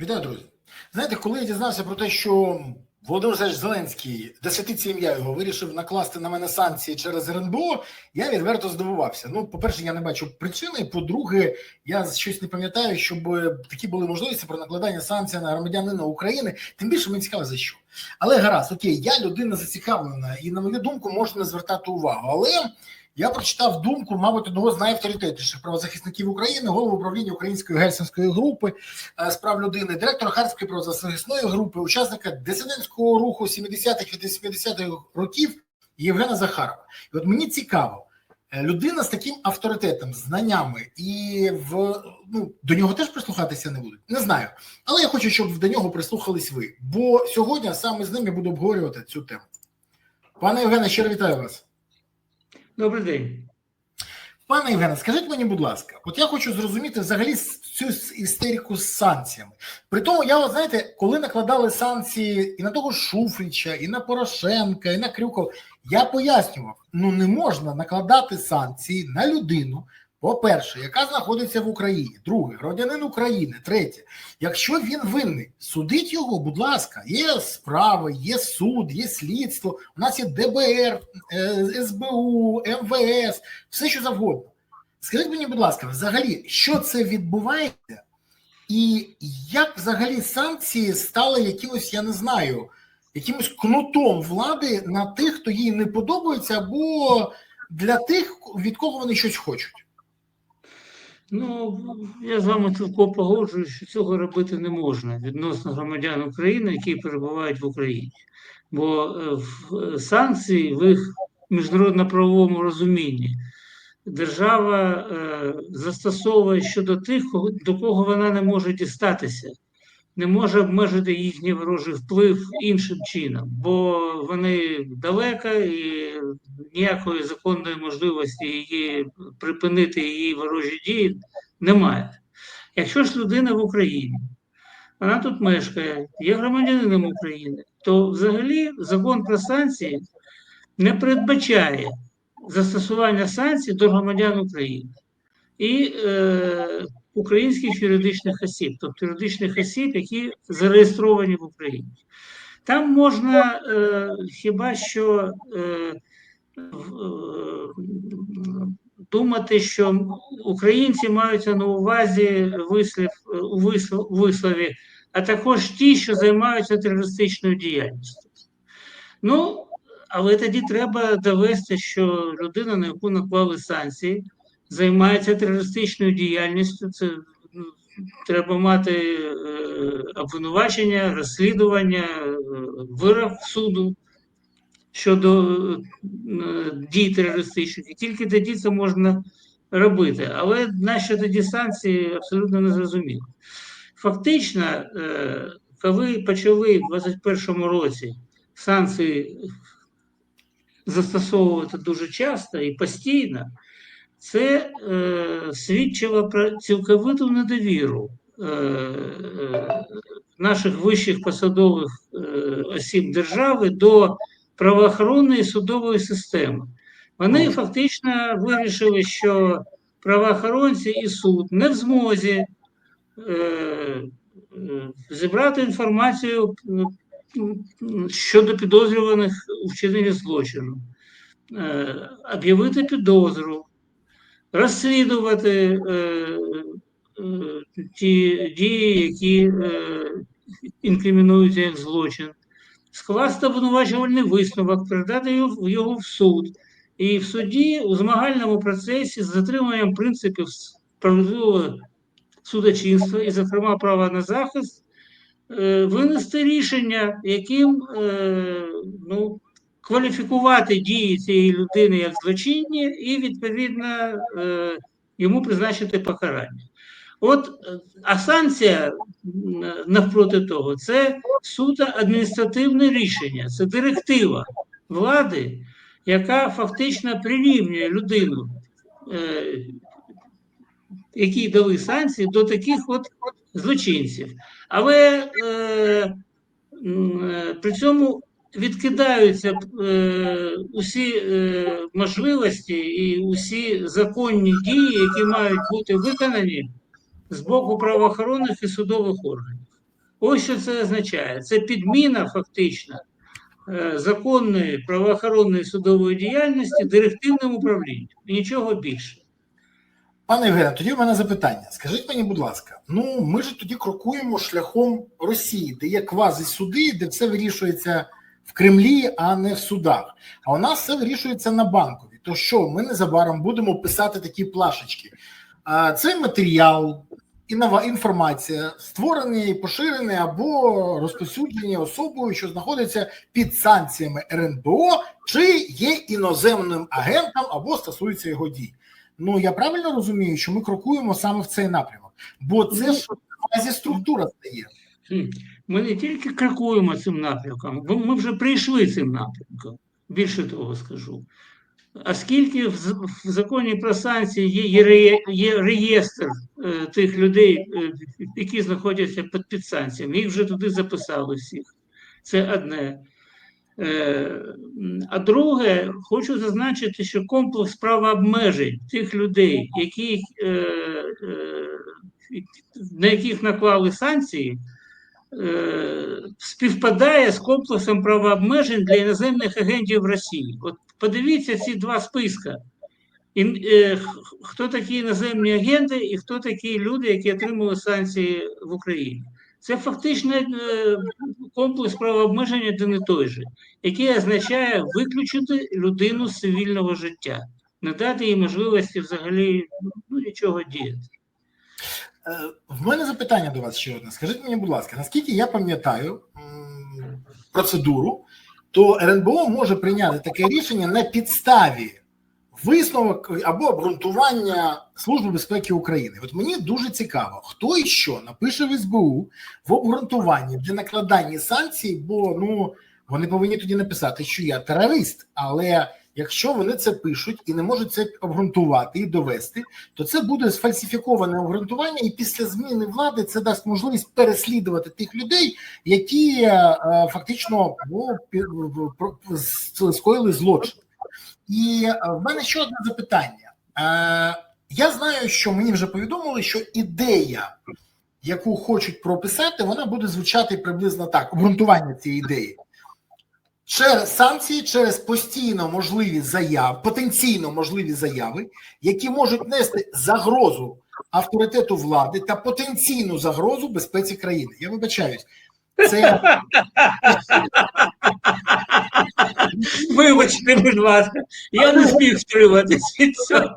Вітаю, друзі. Знаєте, коли я дізнався про те, що Володимир Зеленський Зеленський, де святиться ім'я його, вирішив накласти на мене санкції через РНБО, я відверто здивувався. Ну, по-перше, я не бачу причини. По-друге, я щось не пам'ятаю, щоб такі були можливості про накладання санкцій на громадянина України. Тим більше мені цікаво за що. Але гаразд, окей, я людина зацікавлена, і на мою думку можна звертати увагу. Але я прочитав думку, мабуть, одного з найавторитетніших правозахисників України, голову управління Української гельсінської групи е, з прав людини, директора Харської правозахисної групи, учасника дисидентського руху 70-х і 80-х років Євгена Захарова. І от мені цікаво, е, людина з таким авторитетом, знаннями, і в ну до нього теж прислухатися не будуть. Не знаю, але я хочу, щоб до нього прислухались ви. Бо сьогодні саме з ним я буду обговорювати цю тему. Пане Євгене, щиро вітаю вас. Добрий день. Пане Євгене, скажіть мені, будь ласка, от я хочу зрозуміти взагалі цю істерику з санкціями. При тому, я от знаєте, коли накладали санкції і на того Шуфрича, і на Порошенка, і на Крюков, я пояснював: ну не можна накладати санкції на людину. По-перше, яка знаходиться в Україні, друге, громадянин України, третє, якщо він винний, судить його, будь ласка, є справи, є суд, є слідство. У нас є ДБР, е, СБУ, МВС, все що завгодно. Скажіть мені, будь ласка, взагалі, що це відбувається, і як взагалі санкції стали якимось, я не знаю, якимось кнутом влади на тих, хто їй не подобається, або для тих, від кого вони щось хочуть. Ну, я з вами цілком погоджуюсь, що цього робити не можна відносно громадян України, які перебувають в Україні. Бо е, в санкції в їх міжнародно-правовому розумінні держава е, застосовує щодо тих, до кого вона не може дістатися, не може обмежити їхній ворожий вплив іншим чином, бо вони далеко і ніякої законної можливості її припинити її ворожі дії немає. Якщо ж людина в Україні, вона тут мешкає, є громадянином України, то взагалі закон про санкції не передбачає застосування санкцій до громадян України і е, українських юридичних осіб, тобто юридичних осіб, які зареєстровані в Україні. Там можна е, хіба що е, думати, що українці маються на увазі вислів у вислові, а також ті, що займаються терористичною діяльністю. Ну, але тоді треба довести, що людина, на яку наклали санкції, займається терористичною діяльністю. Це ну, треба мати е, обвинувачення, розслідування, е, вирок суду щодо е, дій терористичних, і тільки тоді це можна робити. Але нащо тоді санкції абсолютно не зрозуміло. Фактично, коли почали в 2021 році санкції застосовувати дуже часто і постійно, це е, свідчило про цілковиту недовіру е, е, наших вищих посадових е, осіб держави до правоохоронної судової системи. Вони фактично вирішили, що правоохоронці і суд не в змозі е, зібрати інформацію щодо підозрюваних у вчиненні злочину, е, об'явити підозру, розслідувати е, е, ті дії, які е, інкримінуються як злочин скласти обвинувачувальний висновок, передати його, його в суд. І в суді у змагальному процесі з затриманням принципів справедливого судочинства і, зокрема, права на захист, е, винести рішення, яким е, ну, кваліфікувати дії цієї людини як злочинні, і відповідно е, йому призначити покарання. От, а санкція навпроти того, це суто адміністративне рішення, це директива влади, яка фактично прирівнює людину, е, які дали санкції, до таких от злочинців. Але е, е, при цьому відкидаються е, усі е, можливості і усі законні дії, які мають бути виконані з боку правоохоронних і судових органів. Ось що це означає. Це підміна фактично е, законної правоохоронної судової діяльності директивним управлінням. Нічого більше. Пане Євгене, тоді в мене запитання. Скажіть мені, будь ласка, ну ми ж тоді крокуємо шляхом Росії, де є квазисуди, де все вирішується в Кремлі, а не в судах. А у нас все вирішується на банкові. То що ми незабаром будемо писати такі плашечки? А цей матеріал, інова інформація створений, і поширений або розповсюджені особою, що знаходиться під санкціями РНБО, чи є іноземним агентом або стосується його дій. Ну я правильно розумію, що ми крокуємо саме в цей напрямок, бо це ж квазі структура стає. Ми не тільки крокуємо цим напрямком, бо ми вже прийшли цим напрямком. Більше того скажу. А скільки в, законі про санкції є, є, реє- є реєстр е, тих людей, е, які знаходяться під, під санкціями, їх вже туди записали всіх. Це одне. Е, а друге, хочу зазначити, що комплекс правообмежень тих людей, які, на яких наклали санкції, співпадає з комплексом правообмежень для іноземних агентів в Росії. От подивіться ці два списка. І, е, хто такі іноземні агенти і хто такі люди, які отримали санкції в Україні. Це фактично е, комплекс правообмежень один і той же, який означає виключити людину з цивільного життя, не дати їй можливості взагалі ну, нічого діяти. Е, В мене запитання до вас ще одне. Скажіть мені, будь ласка, наскільки я пам'ятаю процедуру, то РНБО може прийняти таке рішення на підставі висновок або обґрунтування Служби безпеки України. От мені дуже цікаво, хто і що напише в СБУ в обґрунтуванні для накладання санкцій, бо ну вони повинні тоді написати, що я терорист. Але якщо вони це пишуть і не можуть це обґрунтувати і довести, то це буде сфальсифіковане обґрунтування, і після зміни влади це дасть можливість переслідувати тих людей, які е, е, фактично ну, скоїли злочин. І е, в мене ще одне запитання. Я знаю, що мені вже повідомили, що ідея, яку хочуть прописати, вона буде звучати приблизно так: обґрунтування цієї ідеї. Через санкції, через постійно можливі заяви, потенційно можливі заяви, які можуть нести загрозу авторитету влади та потенційну загрозу безпеці країни. Я вибачаюсь, це Вибачте, будь ласка, я не зміг втриматися від цього.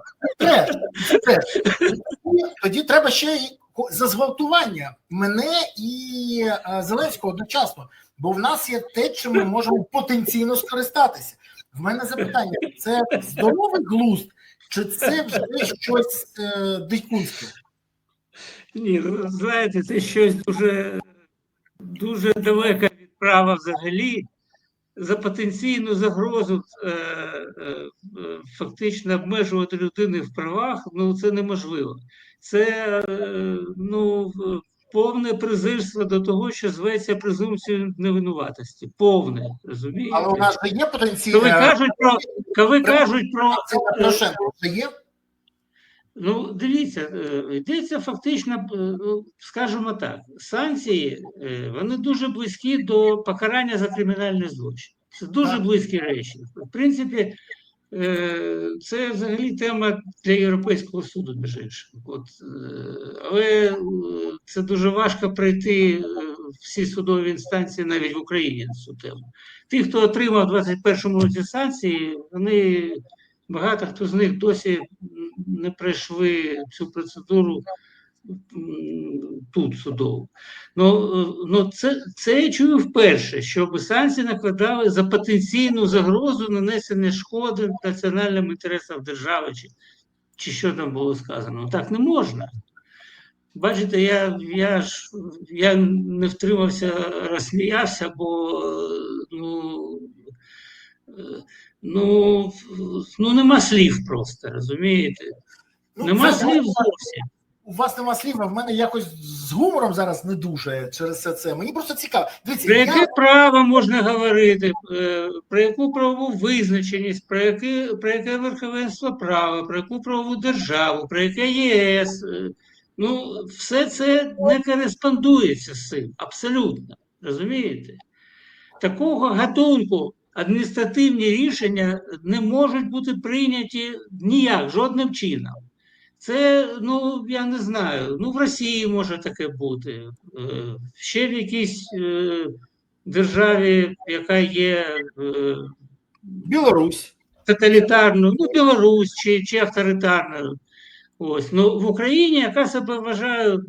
Тоді треба ще й за зґвалтування мене і е, Зеленського одночасно, бо в нас є те, чим ми можемо потенційно скористатися. В мене запитання: це здоровий глузд, чи це вже щось е, дикунське? Ні, знаєте, це щось дуже, дуже далеке від права взагалі. За потенційну загрозу е, е, фактично обмежувати людини в правах, ну це неможливо. Це е, ну, повне презирство до того, що зветься презумпцією невинуватості. Повне, розумієте? Але у нас же є потенційне. Коли кажуть про, коли кажуть про Це вже є. Ну, дивіться, е, йдеться фактично, е, ну, скажімо так, санкції е, вони дуже близькі до покарання за кримінальний злочин. Це дуже близькі речі. В принципі, е, це взагалі тема для Європейського суду, між іншим. От, е, але е, це дуже важко пройти е, всі судові інстанції навіть в Україні на цю тему. Ті, хто отримав 21-му році санкції, вони багато хто з них досі не пройшли цю процедуру тут судову. Ну, е, ну це, це я чую вперше, щоб санкції накладали за потенційну загрозу нанесення шкоди національним інтересам держави, чи, чи що там було сказано. Так не можна. Бачите, я, я ж я не втримався, розсміявся, бо ну, е, ну, ну нема слів просто, розумієте? Ну, Нема слів зовсім. У вас нема слів, а в мене якось з гумором зараз не дуже через все це. Мені просто цікаво. Дивіться, Про я... яке право можна говорити, е, про яку правову визначеність, про яке, про яке верховенство права, про яку правову державу, про яке ЄС. е, Ну, все це не кореспондується з цим, абсолютно. Розумієте? Такого гатунку адміністративні рішення не можуть бути прийняті ніяк, жодним чином. Це, ну, я не знаю, ну в Росії може таке бути, е, ще в якійсь е, державі, яка є е, Білорусь. тоталітарною, ну, Білорусь чи, чи авторитарною. Ось. Ну, в Україні, яка себе вважає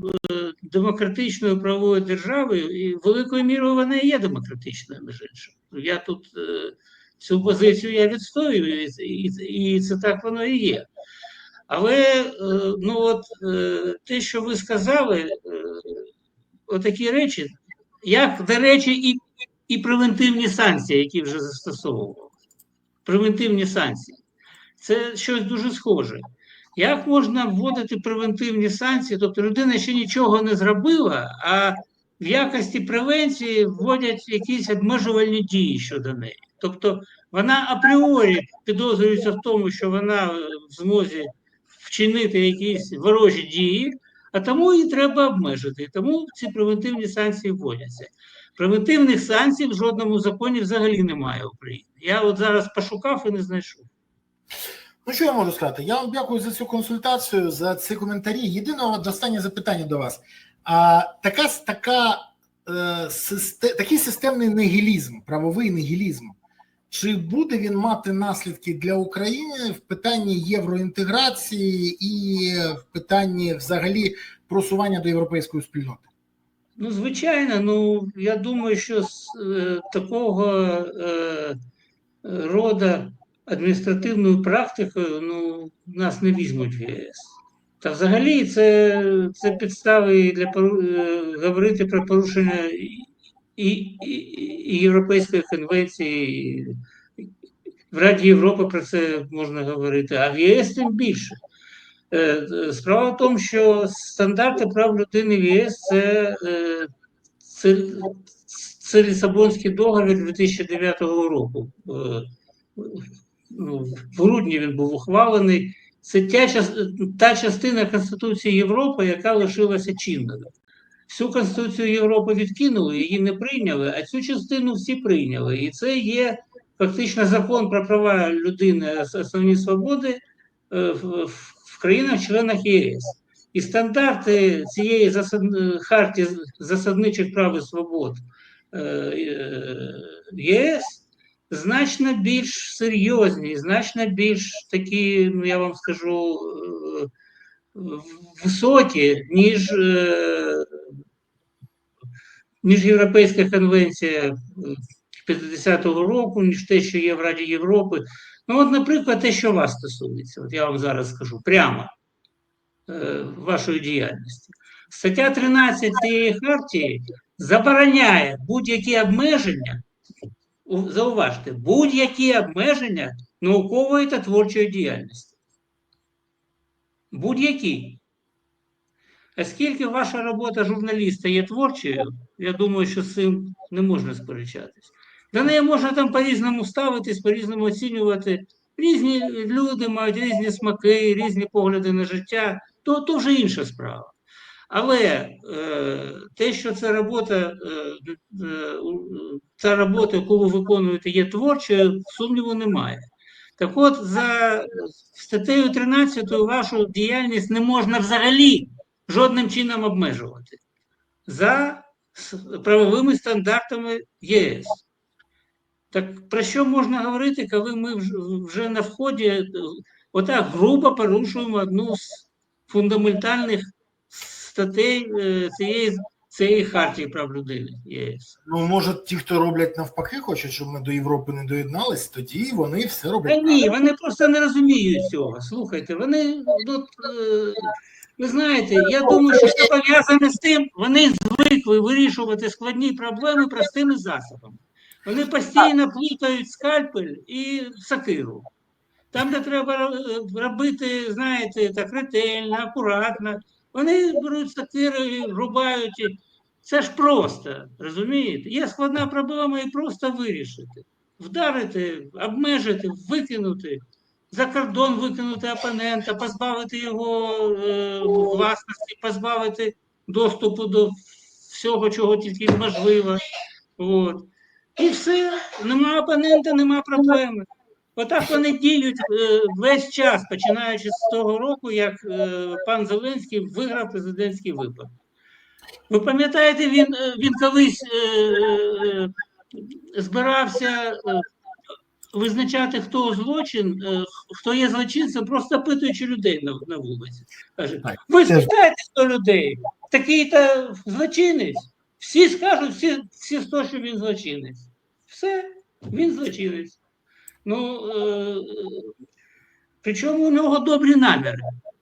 демократичною правовою державою, і великою мірою вона і є демократичною, між іншим. Я тут цю позицію я відстоюю, і, і, і це так воно і є. Але е, ну от, е, те, що ви сказали, е, отакі речі, як, до речі, і, і превентивні санкції, які вже застосовували. Превентивні санкції. Це щось дуже схоже. Як можна вводити превентивні санкції? Тобто людина ще нічого не зробила, а в якості превенції вводять якісь обмежувальні дії щодо неї. Тобто вона апріорі підозрюється в тому, що вона в змозі вчинити якісь ворожі дії, а тому її треба обмежити. І тому ці превентивні санкції вводяться. Превентивних санкцій в жодному законі взагалі немає в Україні. Я от зараз пошукав і не знайшов. Ну, що я можу сказати? Я вам дякую за цю консультацію, за ці коментарі. Єдине останнє запитання до вас. А, така, така, е, систе, такий системний нігілізм, правовий нігілізм, чи буде він мати наслідки для України в питанні євроінтеграції і в питанні взагалі просування до європейської спільноти? Ну, звичайно, ну я думаю, що з е, такого е, рода адміністративною практикою ну, нас не візьмуть в ЄС. Та взагалі це, це підстави для е, говорити про порушення і, і, і Європейської конвенції. В Раді Європи про це можна говорити, а в ЄС тим більше. Е, Справа в тому, що стандарти прав людини в ЄС це, е, це, це Лісабонський договір 2009 року. Е, ну, В грудні він був ухвалений. Це та частина Конституції Європи, яка лишилася чинною. Всю Конституцію Європи відкинули, її не прийняли, а цю частину всі прийняли. І це є фактично закон про права людини, основні свободи е, в, країнах-членах ЄС. І стандарти цієї засад... хартії засадничих прав і свобод е, е, ЄС значно більш серйозні, значно більш такі, ну я вам скажу, е, високі, ніж, е, ніж Європейська конвенція е, 50-го року, ніж те, що є в Раді Європи. Ну, от, наприклад, те, що вас стосується, от я вам зараз скажу прямо е, вашої діяльності. Стаття 13 цієї хартії забороняє будь-які обмеження, зауважте, будь-які обмеження наукової та творчої діяльності. Будь-які. Оскільки ваша робота журналіста є творчою, я думаю, що з цим не можна сперечатись. До неї можна там по-різному ставитись, по-різному оцінювати. Різні люди мають різні смаки, різні погляди на життя, то, то вже інша справа. Але е, те, що ця робота, е, е, ця робота, яку ви виконуєте, є творчою, сумніву немає. Так от, за статтею 13 вашу діяльність не можна взагалі жодним чином обмежувати за правовими стандартами ЄС. Так про що можна говорити, коли ми вже на вході отак грубо порушуємо одну з фундаментальних статей е, цієї, цієї хартії прав людини ЄС? Ну, може, ті, хто роблять навпаки, хочуть, щоб ми до Європи не доєднались, тоді вони все Та роблять. ні, вони просто не розуміють цього. Слухайте, вони ну, е, ви знаєте, я думаю, що це пов'язане з тим, вони звикли вирішувати складні проблеми простими засобами. Вони постійно плутають скальпель і сакиру. Там, де треба е, робити, знаєте, так ретельно, акуратно, вони беруть сакиру рубають. Це ж просто, розумієте? Є складна проблема і просто вирішити. Вдарити, обмежити, викинути. за кордон викинути опонента, позбавити його е, власності, позбавити доступу до всього, чого тільки можливо. От. І все, нема опонента, нема проблеми. Отак вони діють е, весь час, починаючи з того року, як е, пан Зеленський виграв президентський вибори. Ви пам'ятаєте, він, е, він колись збирався визначати, хто злочин, хто є злочинцем, просто опитуючи людей на, на вулиці. Каже, ви спитаєте 100 людей, такий-то злочинець. Всі скажуть, всі, всі 100, що він злочинець. Все, він злочинець. Ну, е, причому у нього добрі наміри.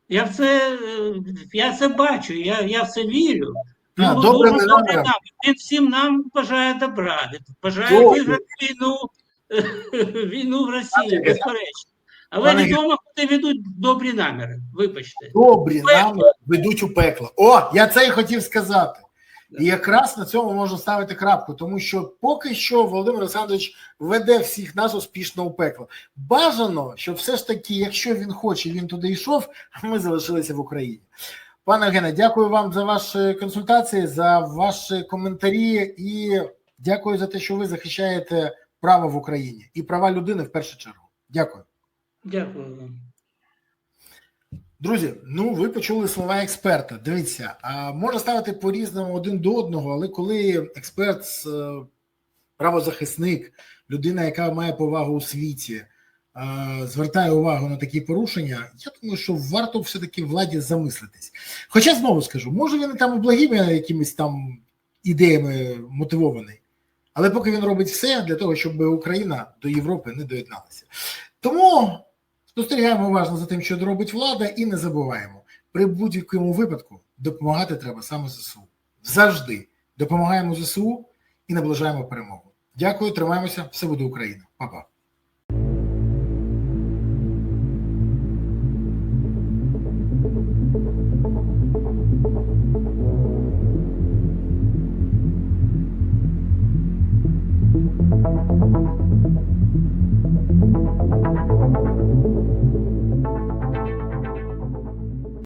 Я це, е, я це бачу, я, я в це вірю. А, добрими дуже добрі Він всім нам бажає добра, бажає Добре. виграти війну, війну в Росії, безперечно. Але Пане відомо, куди ведуть добрі наміри. Вибачте. Добрі Пекло. нам ведуть у пекло. О, я це і хотів сказати. І якраз на цьому можна ставити крапку, тому що поки що Володимир Олександрович веде всіх нас успішно у пекло. Бажано, щоб все ж таки, якщо він хоче, він туди йшов, а ми залишилися в Україні. Пане Євгене, дякую вам за ваші консультації, за ваші коментарі і дякую за те, що ви захищаєте право в Україні і права людини в першу чергу. Дякую. Дякую вам. Друзі, ну ви почули слова експерта. Дивіться, а можна ставити по-різному один до одного, але коли експерт, е, правозахисник, людина, яка має повагу у світі, е, звертає увагу на такі порушення, я думаю, що варто все-таки владі замислитись. Хоча знову скажу, може він там і благими якимись там ідеями мотивований, але поки він робить все для того, щоб Україна до Європи не доєдналася. Тому. Спостерігаємо уважно за тим, що робить влада, і не забуваємо. При будь-якому випадку допомагати треба саме ЗСУ. Завжди допомагаємо ЗСУ і наближаємо перемогу. Дякую, тримаємося. Все буде Україна. Па-па.